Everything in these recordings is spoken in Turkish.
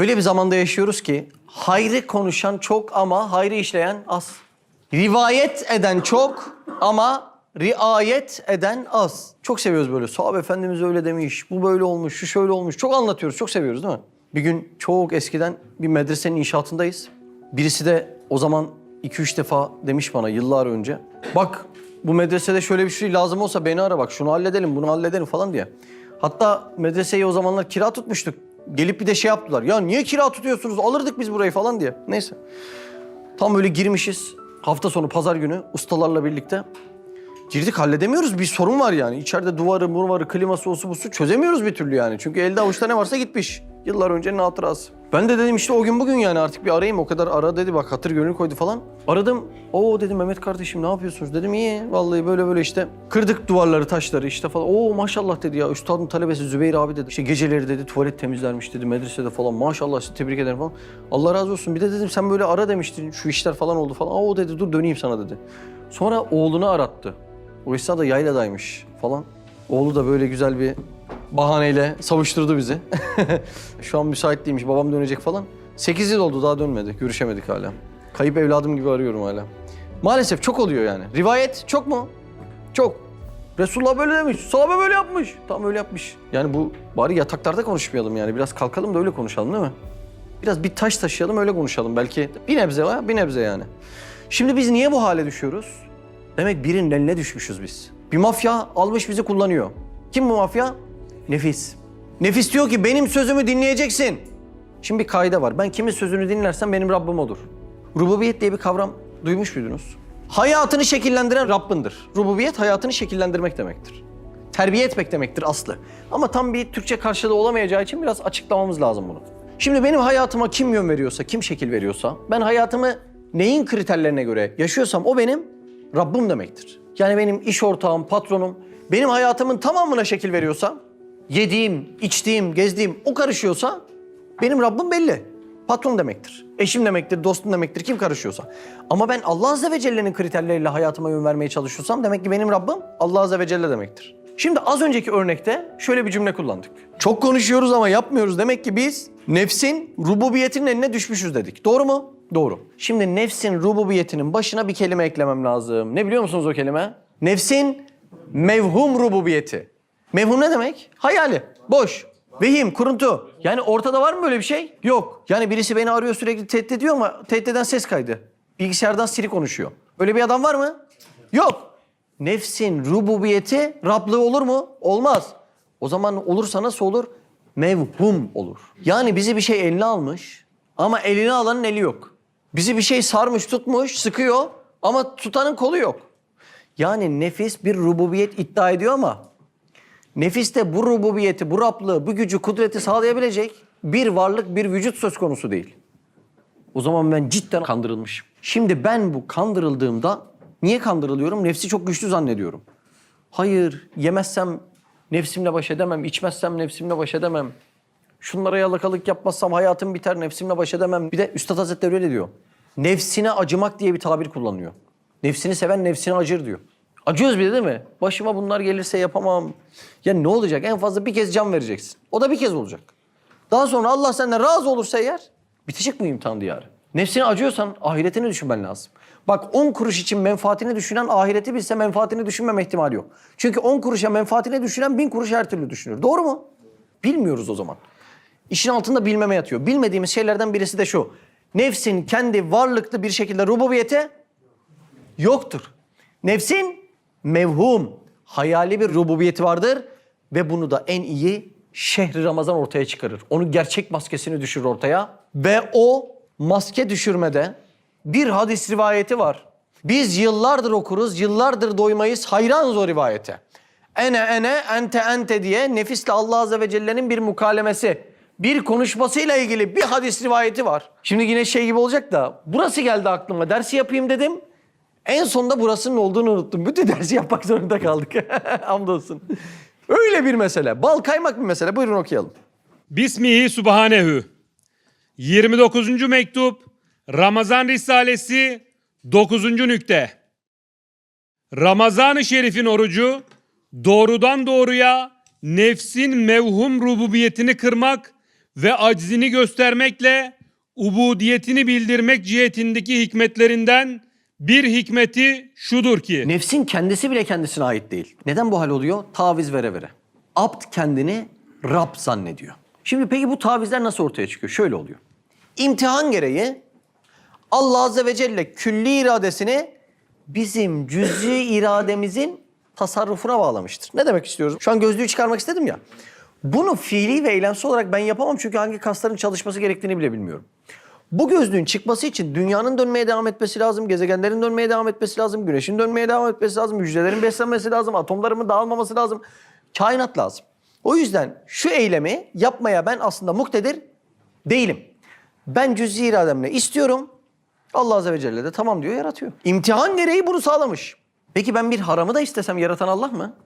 Öyle bir zamanda yaşıyoruz ki hayrı konuşan çok ama hayrı işleyen az. Rivayet eden çok ama riayet eden az. Çok seviyoruz böyle. Sahabe Efendimiz öyle demiş, bu böyle olmuş, şu şöyle olmuş. Çok anlatıyoruz, çok seviyoruz değil mi? Bir gün çok eskiden bir medresenin inşaatındayız. Birisi de o zaman 2-3 defa demiş bana yıllar önce. Bak bu medresede şöyle bir şey lazım olsa beni ara bak şunu halledelim bunu halledelim falan diye. Hatta medreseyi o zamanlar kira tutmuştuk. Gelip bir de şey yaptılar. Ya niye kira tutuyorsunuz? Alırdık biz burayı falan diye. Neyse. Tam böyle girmişiz. Hafta sonu pazar günü ustalarla birlikte. Girdik halledemiyoruz. Bir sorun var yani. İçeride duvarı, murvarı, kliması, osu busu çözemiyoruz bir türlü yani. Çünkü elde avuçta ne varsa gitmiş. Yıllar öncenin hatırası. Ben de dedim işte o gün bugün yani artık bir arayayım. O kadar ara dedi bak hatır gönül koydu falan. Aradım. Oo dedim Mehmet kardeşim ne yapıyorsunuz? Dedim iyi vallahi böyle böyle işte. Kırdık duvarları, taşları işte falan. Oo maşallah dedi ya. Üstadın talebesi Zübeyir abi dedi. İşte geceleri dedi tuvalet temizlermiş dedi medresede falan. Maşallah sizi tebrik ederim falan. Allah razı olsun. Bir de dedim sen böyle ara demiştin. Şu işler falan oldu falan. Oo dedi dur döneyim sana dedi. Sonra oğlunu arattı. O esnada yayladaymış falan. Oğlu da böyle güzel bir bahaneyle savuşturdu bizi. Şu an müsait değilmiş, babam dönecek falan. 8 yıl oldu daha dönmedi, görüşemedik hala. Kayıp evladım gibi arıyorum hala. Maalesef çok oluyor yani. Rivayet çok mu? Çok. Resulullah böyle demiş, sahabe böyle yapmış. Tam öyle yapmış. Yani bu bari yataklarda konuşmayalım yani. Biraz kalkalım da öyle konuşalım değil mi? Biraz bir taş taşıyalım öyle konuşalım. Belki bir nebze var, bir nebze yani. Şimdi biz niye bu hale düşüyoruz? Demek birinin eline düşmüşüz biz. Bir mafya almış bizi kullanıyor. Kim bu mafya? Nefis. Nefis diyor ki benim sözümü dinleyeceksin. Şimdi bir kaide var. Ben kimin sözünü dinlersem benim Rabbim odur. Rububiyet diye bir kavram duymuş muydunuz? Hayatını şekillendiren Rabbindir. Rububiyet hayatını şekillendirmek demektir. Terbiye etmek demektir aslı. Ama tam bir Türkçe karşılığı olamayacağı için biraz açıklamamız lazım bunu. Şimdi benim hayatıma kim yön veriyorsa, kim şekil veriyorsa, ben hayatımı neyin kriterlerine göre yaşıyorsam o benim Rabbim demektir. Yani benim iş ortağım, patronum, benim hayatımın tamamına şekil veriyorsa, yediğim, içtiğim, gezdiğim o karışıyorsa benim Rabbim belli. Patron demektir. Eşim demektir, dostum demektir, kim karışıyorsa. Ama ben Allah Azze ve Celle'nin kriterleriyle hayatıma yön vermeye çalışıyorsam demek ki benim Rabbim Allah Azze ve Celle demektir. Şimdi az önceki örnekte şöyle bir cümle kullandık. Çok konuşuyoruz ama yapmıyoruz. Demek ki biz nefsin rububiyetinin eline düşmüşüz dedik. Doğru mu? Doğru. Şimdi nefsin rububiyetinin başına bir kelime eklemem lazım. Ne biliyor musunuz o kelime? Nefsin mevhum rububiyeti. Mevhum ne demek? Hayali. Boş. Vehim, kuruntu. Yani ortada var mı böyle bir şey? Yok. Yani birisi beni arıyor sürekli tehdit ediyor ama tehdit eden ses kaydı. Bilgisayardan Siri konuşuyor. Öyle bir adam var mı? Yok. Nefsin rububiyeti Rablığı olur mu? Olmaz. O zaman olursa nasıl olur? Mevhum olur. Yani bizi bir şey eline almış ama eline alanın eli yok. Bizi bir şey sarmış, tutmuş, sıkıyor ama tutanın kolu yok. Yani nefis bir rububiyet iddia ediyor ama nefiste bu rububiyeti, bu Rablığı, bu gücü, kudreti sağlayabilecek bir varlık, bir vücut söz konusu değil. O zaman ben cidden kandırılmışım. Şimdi ben bu kandırıldığımda niye kandırılıyorum? Nefsi çok güçlü zannediyorum. Hayır, yemezsem nefsimle baş edemem, içmezsem nefsimle baş edemem. Şunlara yalakalık yapmazsam hayatım biter, nefsimle baş edemem. Bir de Üstad Hazretleri öyle diyor. Nefsine acımak diye bir tabir kullanıyor. Nefsini seven nefsine acır diyor. Acıyoruz bir de değil mi? Başıma bunlar gelirse yapamam. Ya ne olacak? En fazla bir kez can vereceksin. O da bir kez olacak. Daha sonra Allah senden razı olursa eğer bitecek bu imtihan diyarı. Nefsine acıyorsan ahiretini düşünmen lazım. Bak 10 kuruş için menfaatini düşünen ahireti bilse menfaatini düşünmeme ihtimali yok. Çünkü 10 kuruşa menfaatini düşünen 1000 kuruş her türlü düşünür. Doğru mu? Bilmiyoruz o zaman. İşin altında bilmeme yatıyor. Bilmediğimiz şeylerden birisi de şu. Nefsin kendi varlıklı bir şekilde rububiyete yoktur. Nefsin mevhum, hayali bir rububiyeti vardır ve bunu da en iyi şehri Ramazan ortaya çıkarır. Onun gerçek maskesini düşürür ortaya ve o maske düşürmede bir hadis rivayeti var. Biz yıllardır okuruz, yıllardır doymayız hayranız o rivayete. Ene ene ente ente diye nefisle Allah Azze ve Celle'nin bir mukalemesi, bir konuşmasıyla ilgili bir hadis rivayeti var. Şimdi yine şey gibi olacak da burası geldi aklıma dersi yapayım dedim. En sonunda burasının olduğunu unuttum. Bütün dersi yapmak zorunda kaldık. Hamdolsun. Öyle bir mesele. Bal kaymak bir mesele. Buyurun okuyalım. Bismihi Subhanehu. 29. mektup Ramazan Risalesi 9. nükte. Ramazan-ı Şerif'in orucu doğrudan doğruya nefsin mevhum rububiyetini kırmak ve aczini göstermekle ubudiyetini bildirmek cihetindeki hikmetlerinden bir hikmeti şudur ki Nefsin kendisi bile kendisine ait değil. Neden bu hal oluyor? Taviz vere vere. Abd kendini Rab zannediyor. Şimdi peki bu tavizler nasıl ortaya çıkıyor? Şöyle oluyor. İmtihan gereği Allah Azze ve Celle külli iradesini bizim cüz'i irademizin tasarrufuna bağlamıştır. Ne demek istiyoruz? Şu an gözlüğü çıkarmak istedim ya. Bunu fiili ve eylemsel olarak ben yapamam çünkü hangi kasların çalışması gerektiğini bile bilmiyorum. Bu gözlüğün çıkması için dünyanın dönmeye devam etmesi lazım, gezegenlerin dönmeye devam etmesi lazım, güneşin dönmeye devam etmesi lazım, hücrelerin beslenmesi lazım, atomlarımın dağılmaması lazım. Kainat lazım. O yüzden şu eylemi yapmaya ben aslında muktedir değilim. Ben cüz'i irademle istiyorum. Allah Azze ve Celle de tamam diyor yaratıyor. İmtihan gereği bunu sağlamış. Peki ben bir haramı da istesem yaratan Allah mı?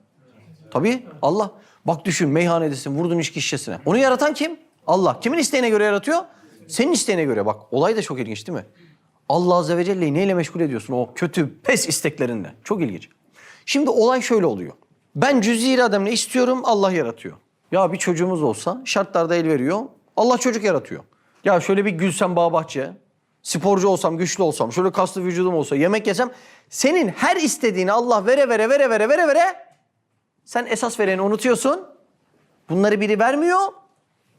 Tabii Allah. Bak düşün meyhanedesin vurdun içki şişesine. Onu yaratan kim? Allah. Kimin isteğine göre yaratıyor? Senin isteğine göre. Bak olay da çok ilginç değil mi? Allah Azze ve Celle'yi neyle meşgul ediyorsun? O kötü pes isteklerinde. Çok ilginç. Şimdi olay şöyle oluyor. Ben cüz'i irademle istiyorum Allah yaratıyor. Ya bir çocuğumuz olsa şartlarda el veriyor. Allah çocuk yaratıyor. Ya şöyle bir gülsem bağ bahçe. Sporcu olsam, güçlü olsam, şöyle kaslı vücudum olsa, yemek yesem. Senin her istediğini Allah vere vere vere vere vere vere sen esas vereni unutuyorsun. Bunları biri vermiyor.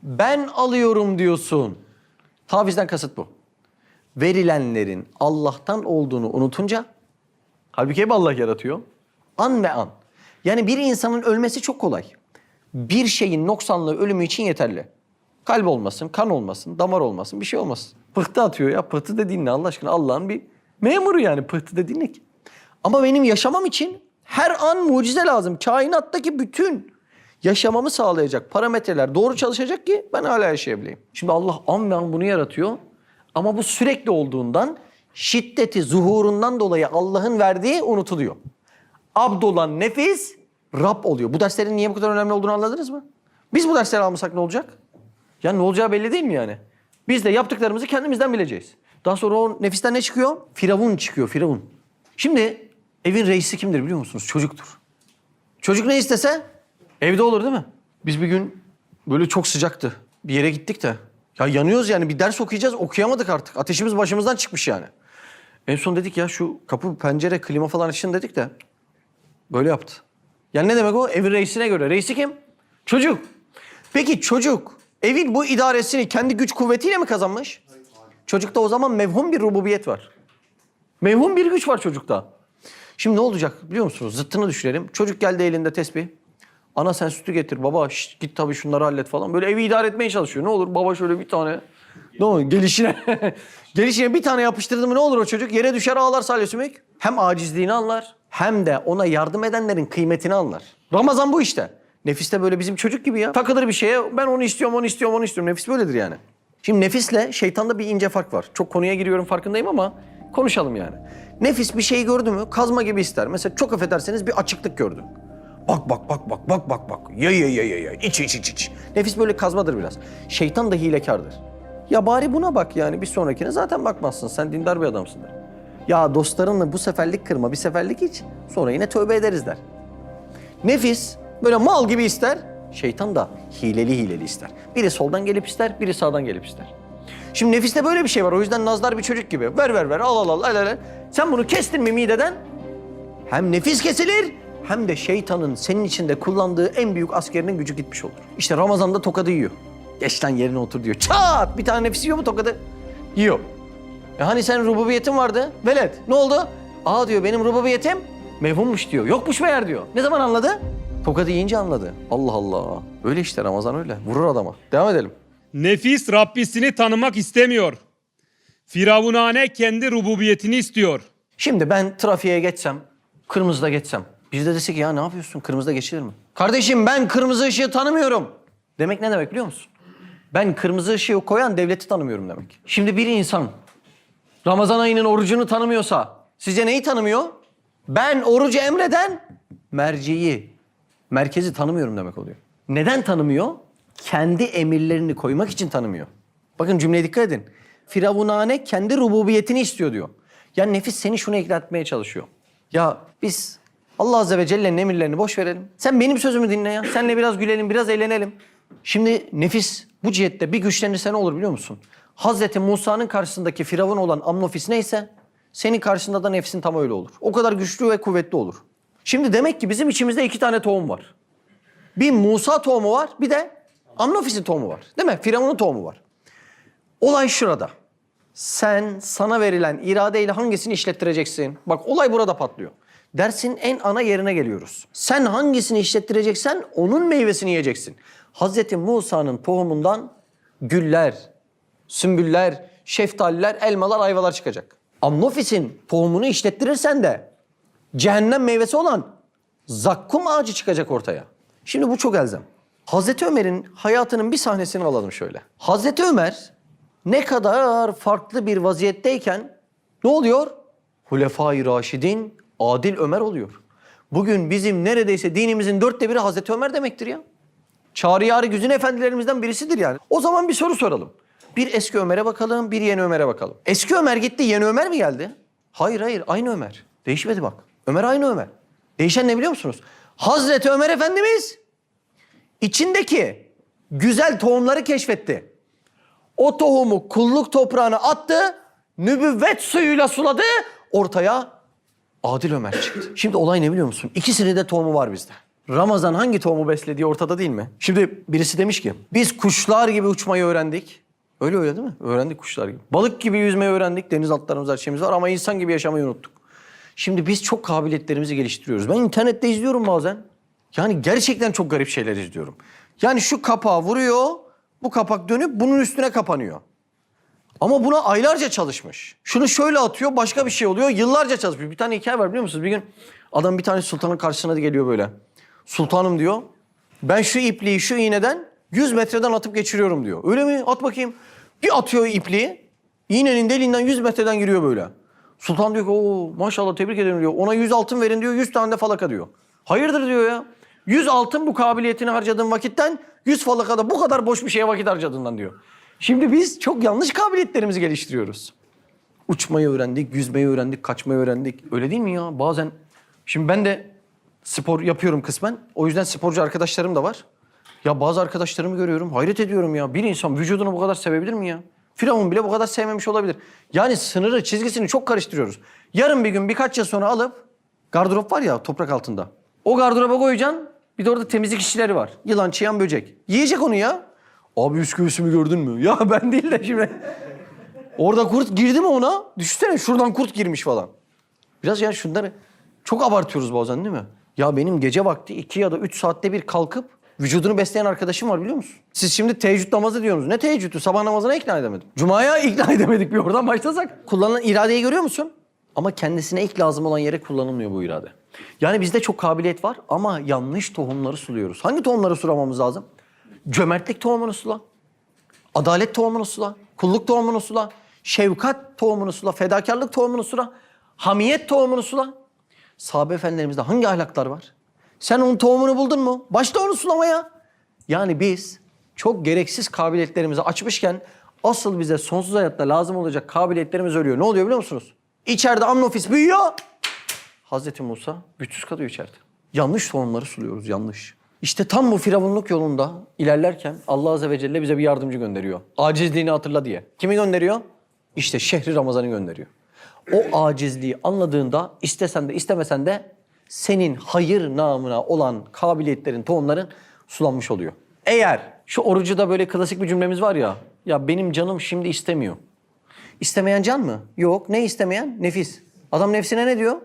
Ben alıyorum diyorsun. Tavizden kasıt bu. Verilenlerin Allah'tan olduğunu unutunca halbuki hep Allah yaratıyor. An ve an. Yani bir insanın ölmesi çok kolay. Bir şeyin noksanlığı ölümü için yeterli. Kalp olmasın, kan olmasın, damar olmasın, bir şey olmasın. Pıhtı atıyor ya. Pıhtı dediğin ne Allah aşkına? Allah'ın bir memuru yani pıhtı dediğin ne ki? Ama benim yaşamam için her an mucize lazım. Kainattaki bütün yaşamamı sağlayacak parametreler doğru çalışacak ki ben hala yaşayabileyim. Şimdi Allah an ve an bunu yaratıyor. Ama bu sürekli olduğundan şiddeti zuhurundan dolayı Allah'ın verdiği unutuluyor. Abd olan nefis Rab oluyor. Bu derslerin niye bu kadar önemli olduğunu anladınız mı? Biz bu dersleri almasak ne olacak? Ya ne olacağı belli değil mi yani? Biz de yaptıklarımızı kendimizden bileceğiz. Daha sonra o nefisten ne çıkıyor? Firavun çıkıyor, Firavun. Şimdi evin reisi kimdir biliyor musunuz? Çocuktur. Çocuk ne istese evde olur değil mi? Biz bir gün böyle çok sıcaktı. Bir yere gittik de. Ya yanıyoruz yani bir ders okuyacağız okuyamadık artık. Ateşimiz başımızdan çıkmış yani. En son dedik ya şu kapı, pencere, klima falan açın dedik de böyle yaptı. Yani ne demek o? Evin reisine göre. Reisi kim? Çocuk. Peki çocuk evin bu idaresini kendi güç kuvvetiyle mi kazanmış? Çocukta o zaman mevhum bir rububiyet var. Mevhum bir güç var çocukta. Şimdi ne olacak biliyor musunuz? Zıttını düşünelim. Çocuk geldi elinde tesbih. Ana sen sütü getir baba şşt, git tabii şunları hallet falan. Böyle evi idare etmeye çalışıyor. Ne olur baba şöyle bir tane. Ne olur gelişine. gelişine bir tane yapıştırdı mı ne olur o çocuk? Yere düşer ağlar salya sümük. Hem acizliğini anlar hem de ona yardım edenlerin kıymetini anlar. Ramazan bu işte. Nefis de böyle bizim çocuk gibi ya. Takılır bir şeye ben onu istiyorum onu istiyorum onu istiyorum. Nefis böyledir yani. Şimdi nefisle şeytanda bir ince fark var. Çok konuya giriyorum farkındayım ama konuşalım yani. Nefis bir şey gördü mü kazma gibi ister. Mesela çok affederseniz bir açıklık gördü. Bak bak bak bak bak bak bak. Ya ya ya ya ya. İç iç iç iç. Nefis böyle kazmadır biraz. Şeytan da hilekardır. Ya bari buna bak yani bir sonrakine zaten bakmazsın. Sen dindar bir adamsın der. Ya dostlarınla bu seferlik kırma bir seferlik iç. Sonra yine tövbe ederiz der. Nefis böyle mal gibi ister. Şeytan da hileli hileli ister. Biri soldan gelip ister, biri sağdan gelip ister. Şimdi nefiste böyle bir şey var. O yüzden nazlar bir çocuk gibi. Ver ver ver al al al al al. Sen bunu kestin mi mideden hem nefis kesilir hem de şeytanın senin içinde kullandığı en büyük askerinin gücü gitmiş olur. İşte Ramazan'da tokadı yiyor. Geç lan yerine otur diyor. Çat! Bir tane nefis yiyor mu tokadı? Yiyor. E hani sen rububiyetin vardı? Velet. Ne oldu? Aa diyor benim rububiyetim mevhummuş diyor. Yokmuş meğer diyor. Ne zaman anladı? Tokadı yiyince anladı. Allah Allah. Öyle işte Ramazan öyle. Vurur adama. Devam edelim. nefis Rabbisini tanımak istemiyor. Firavunane kendi rububiyetini istiyor. Şimdi ben trafiğe geçsem, kırmızıda geçsem. Biz de desek ya ne yapıyorsun? Kırmızıda geçilir mi? Kardeşim ben kırmızı ışığı tanımıyorum. Demek ne demek biliyor musun? Ben kırmızı ışığı koyan devleti tanımıyorum demek. Şimdi bir insan Ramazan ayının orucunu tanımıyorsa sizce neyi tanımıyor? Ben orucu emreden merciyi, merkezi tanımıyorum demek oluyor. Neden tanımıyor? Kendi emirlerini koymak için tanımıyor. Bakın cümleye dikkat edin. Firavunane kendi rububiyetini istiyor diyor. Ya nefis seni şuna ikna etmeye çalışıyor. Ya biz Allah Azze ve Celle'nin emirlerini boş verelim. Sen benim sözümü dinle ya. Seninle biraz gülelim, biraz eğlenelim. Şimdi nefis bu cihette bir güçlenirse ne olur biliyor musun? Hazreti Musa'nın karşısındaki Firavun olan Amnofis neyse senin karşında da nefsin tam öyle olur. O kadar güçlü ve kuvvetli olur. Şimdi demek ki bizim içimizde iki tane tohum var. Bir Musa tohumu var bir de Amnofis'in tohumu var. Değil mi? Firavun'un tohumu var. Olay şurada. Sen sana verilen iradeyle hangisini işlettireceksin? Bak olay burada patlıyor. Dersin en ana yerine geliyoruz. Sen hangisini işlettireceksen onun meyvesini yiyeceksin. Hazreti Musa'nın tohumundan güller, sümbüller, şeftaliler, elmalar, ayvalar çıkacak. Amnofis'in tohumunu işlettirirsen de cehennem meyvesi olan zakkum ağacı çıkacak ortaya. Şimdi bu çok elzem. Hazreti Ömer'in hayatının bir sahnesini alalım şöyle. Hazreti Ömer ne kadar farklı bir vaziyetteyken ne oluyor? Hulefai Raşidin Adil Ömer oluyor. Bugün bizim neredeyse dinimizin dörtte biri Hazreti Ömer demektir ya. Çağrı güzün efendilerimizden birisidir yani. O zaman bir soru soralım. Bir eski Ömer'e bakalım, bir yeni Ömer'e bakalım. Eski Ömer gitti, yeni Ömer mi geldi? Hayır hayır, aynı Ömer. Değişmedi bak. Ömer aynı Ömer. Değişen ne biliyor musunuz? Hazreti Ömer Efendimiz içindeki güzel tohumları keşfetti. O tohumu kulluk toprağına attı, nübüvvet suyuyla suladı, ortaya Adil Ömer çıktı. Şimdi olay ne biliyor musun? İkisinin de tohumu var bizde. Ramazan hangi tohumu beslediği ortada değil mi? Şimdi birisi demiş ki biz kuşlar gibi uçmayı öğrendik. Öyle öyle değil mi? Öğrendik kuşlar gibi. Balık gibi yüzmeyi öğrendik. Deniz altlarımız her şeyimiz var ama insan gibi yaşamayı unuttuk. Şimdi biz çok kabiliyetlerimizi geliştiriyoruz. Ben internette izliyorum bazen. Yani gerçekten çok garip şeyler izliyorum. Yani şu kapağı vuruyor, bu kapak dönüp bunun üstüne kapanıyor. Ama buna aylarca çalışmış. Şunu şöyle atıyor başka bir şey oluyor. Yıllarca çalışmış. Bir tane hikaye var biliyor musunuz? Bir gün adam bir tane sultanın karşısına geliyor böyle. Sultanım diyor. Ben şu ipliği şu iğneden 100 metreden atıp geçiriyorum diyor. Öyle mi? At bakayım. Bir atıyor ipliği. İğnenin deliğinden 100 metreden giriyor böyle. Sultan diyor ki o maşallah tebrik ederim diyor. Ona 100 altın verin diyor. 100 tane de falaka diyor. Hayırdır diyor ya. 100 altın bu kabiliyetini harcadığın vakitten 100 falaka da bu kadar boş bir şeye vakit harcadığından diyor. Şimdi biz çok yanlış kabiliyetlerimizi geliştiriyoruz. Uçmayı öğrendik, yüzmeyi öğrendik, kaçmayı öğrendik. Öyle değil mi ya? Bazen şimdi ben de spor yapıyorum kısmen. O yüzden sporcu arkadaşlarım da var. Ya bazı arkadaşlarımı görüyorum. Hayret ediyorum ya. Bir insan vücudunu bu kadar sevebilir mi ya? Firavun bile bu kadar sevmemiş olabilir. Yani sınırı, çizgisini çok karıştırıyoruz. Yarın bir gün birkaç yıl sonra alıp gardırop var ya toprak altında. O gardıroba koyacaksın. Bir de orada temizlik işçileri var. Yılan, çıyan, böcek. Yiyecek onu ya. Abi üst göğsümü gördün mü? Ya ben değil de şimdi. Orada kurt girdi mi ona? Düşünsene şuradan kurt girmiş falan. Biraz yani şunları çok abartıyoruz bazen değil mi? Ya benim gece vakti iki ya da üç saatte bir kalkıp vücudunu besleyen arkadaşım var biliyor musun? Siz şimdi teheccüd namazı diyorsunuz. Ne teheccüdü? Sabah namazına ikna edemedim. Cuma'ya ikna edemedik bir oradan başlasak. Kullanılan iradeyi görüyor musun? Ama kendisine ilk lazım olan yere kullanılmıyor bu irade. Yani bizde çok kabiliyet var ama yanlış tohumları suluyoruz. Hangi tohumları sulamamız lazım? Cömertlik tohumunu sula. Adalet tohumunu sula, kulluk tohumunu sula, şefkat tohumunu sula, fedakarlık tohumunu sula, hamiyet tohumunu sula. Sahabe efendilerimizde hangi ahlaklar var? Sen onun tohumunu buldun mu? Başla onu sulamaya. Yani biz çok gereksiz kabiliyetlerimizi açmışken asıl bize sonsuz hayatta lazım olacak kabiliyetlerimiz ölüyor. Ne oluyor biliyor musunuz? İçeride amnofis büyüyor. Hazreti Musa güçsüz kalıyor içeride. Yanlış tohumları suluyoruz, yanlış. İşte tam bu firavunluk yolunda ilerlerken Allah Azze ve Celle bize bir yardımcı gönderiyor. Acizliğini hatırla diye. Kimi gönderiyor? İşte şehri Ramazan'ı gönderiyor. O acizliği anladığında istesen de istemesen de senin hayır namına olan kabiliyetlerin, tohumların sulanmış oluyor. Eğer şu orucu da böyle klasik bir cümlemiz var ya, ya benim canım şimdi istemiyor. İstemeyen can mı? Yok. Ne istemeyen? Nefis. Adam nefsine ne diyor?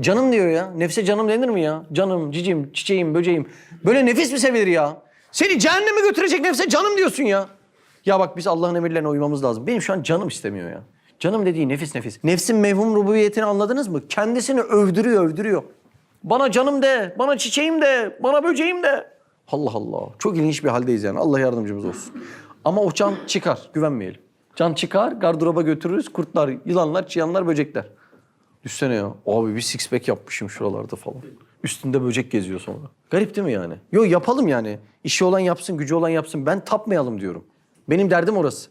Canım diyor ya. Nefse canım denir mi ya? Canım, cicim, çiçeğim, böceğim. Böyle nefis mi sevilir ya? Seni cehenneme götürecek nefse canım diyorsun ya. Ya bak biz Allah'ın emirlerine uymamız lazım. Benim şu an canım istemiyor ya. Canım dediği nefis nefis. Nefsin mevhum rububiyetini anladınız mı? Kendisini övdürüyor, övdürüyor. Bana canım de, bana çiçeğim de, bana böceğim de. Allah Allah. Çok ilginç bir haldeyiz yani. Allah yardımcımız olsun. Ama o can çıkar. Güvenmeyelim. Can çıkar, gardıroba götürürüz. Kurtlar, yılanlar, çıyanlar, böcekler. Düşsene ya. Abi bir six pack yapmışım şuralarda falan. Üstünde böcek geziyor sonra. Garip değil mi yani? Yo yapalım yani. İşi olan yapsın, gücü olan yapsın. Ben tapmayalım diyorum. Benim derdim orası.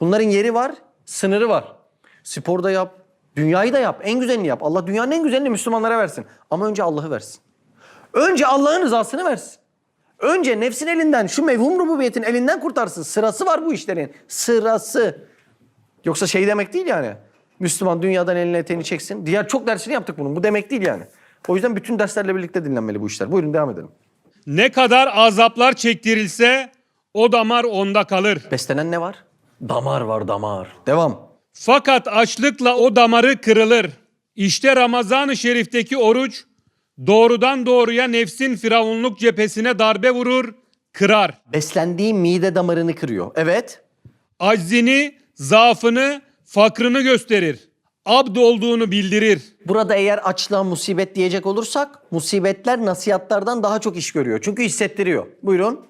Bunların yeri var, sınırı var. Sporda yap, dünyayı da yap. En güzelini yap. Allah dünyanın en güzelini Müslümanlara versin. Ama önce Allah'ı versin. Önce Allah'ın rızasını versin. Önce nefsin elinden, şu mevhum rububiyetin elinden kurtarsın. Sırası var bu işlerin. Sırası. Yoksa şey demek değil yani. Müslüman dünyadan elini eteğini çeksin. Diğer çok dersini yaptık bunun. Bu demek değil yani. O yüzden bütün derslerle birlikte dinlenmeli bu işler. Buyurun devam edelim. Ne kadar azaplar çektirilse o damar onda kalır. Beslenen ne var? Damar var damar. Devam. Fakat açlıkla o damarı kırılır. İşte Ramazan-ı Şerif'teki oruç doğrudan doğruya nefsin firavunluk cephesine darbe vurur, kırar. Beslendiği mide damarını kırıyor. Evet. Aczini, zaafını, fakrını gösterir. Abd olduğunu bildirir. Burada eğer açlığa musibet diyecek olursak musibetler nasihatlardan daha çok iş görüyor. Çünkü hissettiriyor. Buyurun.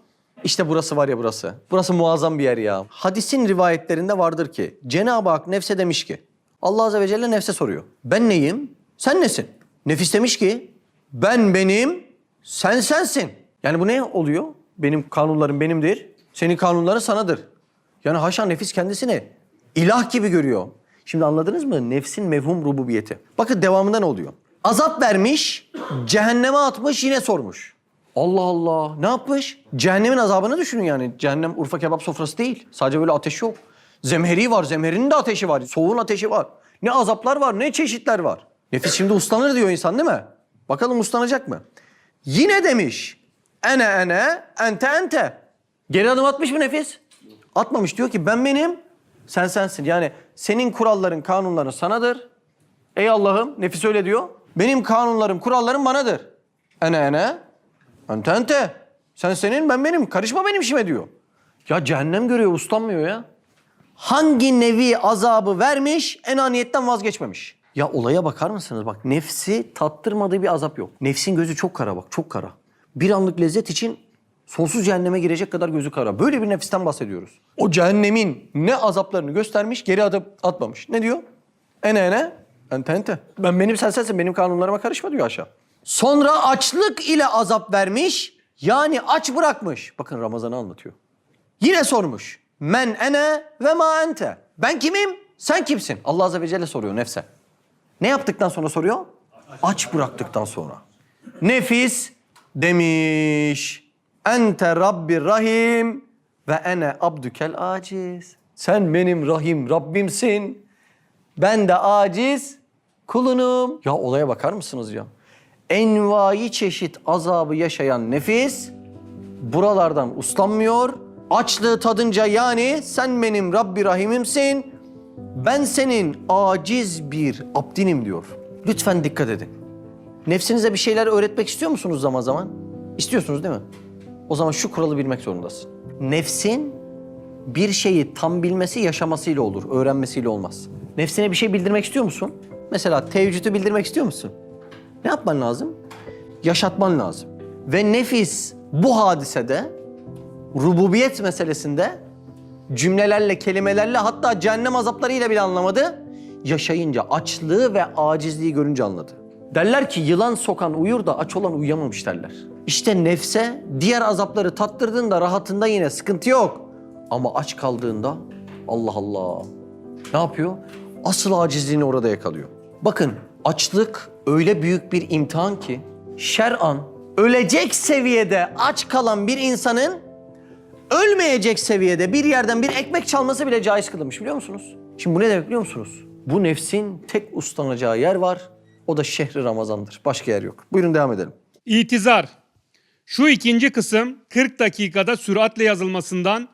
İşte burası var ya burası. Burası muazzam bir yer ya. Hadisin rivayetlerinde vardır ki Cenab-ı Hak nefse demiş ki Allah Azze ve Celle nefse soruyor. Ben neyim? Sen nesin? Nefis demiş ki ben benim, sen sensin. Yani bu ne oluyor? Benim kanunlarım benimdir. Senin kanunların sanadır. Yani haşa nefis kendisini ilah gibi görüyor. Şimdi anladınız mı? Nefsin mevhum rububiyeti. Bakın devamında ne oluyor? Azap vermiş, cehenneme atmış yine sormuş. Allah Allah. Ne yapmış? Cehennemin azabını düşünün yani. Cehennem Urfa kebap sofrası değil. Sadece böyle ateş yok. Zemheri var. Zemherinin de ateşi var. Soğuğun ateşi var. Ne azaplar var, ne çeşitler var. Nefis şimdi uslanır diyor insan değil mi? Bakalım uslanacak mı? Yine demiş. Ene ene, ente ente. Geri adım atmış mı nefis? Atmamış. Diyor ki ben benim, sen sensin. Yani senin kuralların, kanunların sanadır. Ey Allah'ım, nefis öyle diyor. Benim kanunlarım, kurallarım banadır. Ene ene, ente ente. Sen senin, ben benim. Karışma benim işime diyor. Ya cehennem görüyor, uslanmıyor ya. Hangi nevi azabı vermiş, enaniyetten vazgeçmemiş. Ya olaya bakar mısınız? Bak nefsi tattırmadığı bir azap yok. Nefsin gözü çok kara bak, çok kara. Bir anlık lezzet için sonsuz cehenneme girecek kadar gözü kara. Böyle bir nefisten bahsediyoruz. O cehennemin ne azaplarını göstermiş, geri adım atmamış. Ne diyor? Ene ene, ente ente. Ben benim sen sensin, benim kanunlarıma karışma diyor aşağı. Sonra açlık ile azap vermiş, yani aç bırakmış. Bakın Ramazan'ı anlatıyor. Yine sormuş. Men ene ve ma ente. Ben kimim? Sen kimsin? Allah Azze ve Celle soruyor nefse. Ne yaptıktan sonra soruyor? Aç bıraktıktan sonra. Nefis demiş. Ente Rabbi Rahim ve ene abdükel aciz. Sen benim Rahim Rabbimsin. Ben de aciz kulunum. Ya olaya bakar mısınız ya? Envai çeşit azabı yaşayan nefis buralardan uslanmıyor. Açlığı tadınca yani sen benim Rabbi Rahim'imsin. Ben senin aciz bir abdinim diyor. Lütfen dikkat edin. Nefsinize bir şeyler öğretmek istiyor musunuz zaman zaman? İstiyorsunuz değil mi? O zaman şu kuralı bilmek zorundasın. Nefsin bir şeyi tam bilmesi yaşamasıyla olur, öğrenmesiyle olmaz. Nefsine bir şey bildirmek istiyor musun? Mesela tevcütü bildirmek istiyor musun? Ne yapman lazım? Yaşatman lazım. Ve nefis bu hadisede, rububiyet meselesinde cümlelerle, kelimelerle hatta cehennem azaplarıyla bile anlamadı. Yaşayınca, açlığı ve acizliği görünce anladı. Derler ki yılan sokan uyur da aç olan uyuyamamış derler. İşte nefse diğer azapları tattırdığında rahatında yine sıkıntı yok. Ama aç kaldığında Allah Allah ne yapıyor? Asıl acizliğini orada yakalıyor. Bakın açlık öyle büyük bir imtihan ki şer'an ölecek seviyede aç kalan bir insanın ölmeyecek seviyede bir yerden bir ekmek çalması bile caiz kılınmış biliyor musunuz? Şimdi bu ne demek biliyor musunuz? Bu nefsin tek uslanacağı yer var. O da şehri Ramazan'dır. Başka yer yok. Buyurun devam edelim. İtizar. Şu ikinci kısım 40 dakikada süratle yazılmasından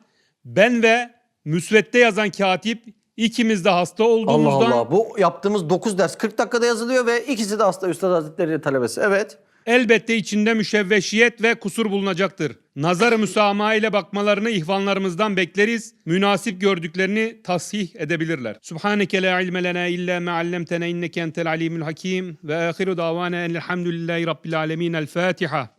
ben ve müsvedde yazan katip ikimiz de hasta Allah olduğumuzdan Allah. Bu yaptığımız 9 ders 40 dakikada yazılıyor ve ikisi de hasta Üstad Hazretleri talebesi. Evet. elbette içinde müşevveşiyet ve kusur bulunacaktır. Nazar-ı müsamaha ile bakmalarını ihvanlarımızdan bekleriz. Münasip gördüklerini tasih edebilirler. Subhaneke la ilme lena illa ma allamtena inneke entel alimul hakim ve ahiru davana enelhamdülillahi rabbil alemin. El Fatiha.